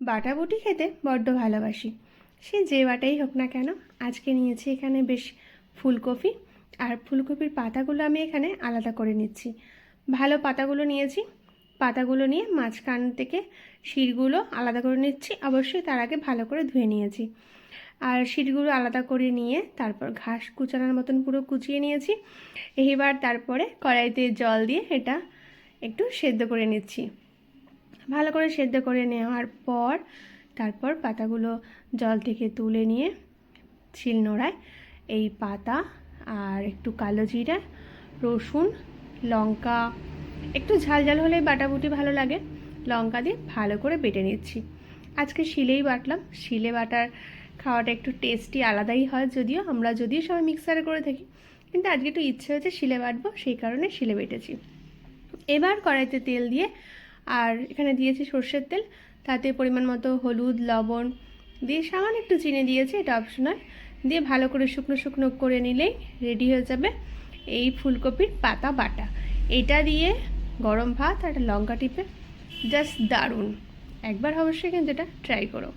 বাটা বুটি খেতে বড্ড ভালোবাসি। সে যে বাটাই হোক না কেন, আজকে নিয়েছি এখানে বেশ ফুলকপি, আর ফুলকপির পাতাগুলো আমি এখানে আলাদা করে নিচ্ছি। ভালো পাতাগুলো নিয়েছি, পাতাগুলো নিয়ে মাঝখান থেকে শিরগুলো আলাদা করে নিচ্ছি, অবশ্যই তার আগে ভালো করে ধুয়ে নিয়েছি। আর শিরগুলো আলাদা করে নিয়ে তারপর ঘাস কুচানোর মতন পুরো কুচিয়ে নিয়েছি। এইবার তারপরে কড়াইতে জল দিয়ে এটা একটু সেদ্ধ করে নিচ্ছি। ভালো করে সেদ্ধ করে নেওয়ার পর তারপর পাতাগুলো জল থেকে তুলে নিয়ে শিল নোড়ায় এই পাতা আর একটু কালো জিরা, রসুন, লঙ্কা, একটু ঝাল ঝাল হলেই বাটাবুটি ভালো লাগে, লঙ্কা দিয়ে ভালো করে বেটে নিচ্ছি। আজকে শিলেই বাটলাম, শিলে বাটার খাওয়াটা একটু টেস্টি আলাদাই হয় যদিও, আমরা যদিও সবাই মিক্সারে করে থাকি, কিন্তু আজকে একটু ইচ্ছে হয়েছে শিলে বাটবো, সেই কারণে শিলে বেটেছি। এবার কড়াইতে তেল দিয়ে আর এখানে দিয়েছি সর্ষের তেল। তাতে পরিমাণ মতো হলুদ, লবণ দিয়ে সামান্য একটু চিনি দিয়েছি, এটা অপশনাল দিয়ে ভালো করে শুকনো শুকনো করে নিলেই রেডি হয়ে যাবে এই ফুলকপির পাতা বাটা। এটা দিয়ে গরম ভাত আর লঙ্কা টিপে জাস্ট দারুণ। একবার অবশ্যই কিন্তু এটা ট্রাই করো।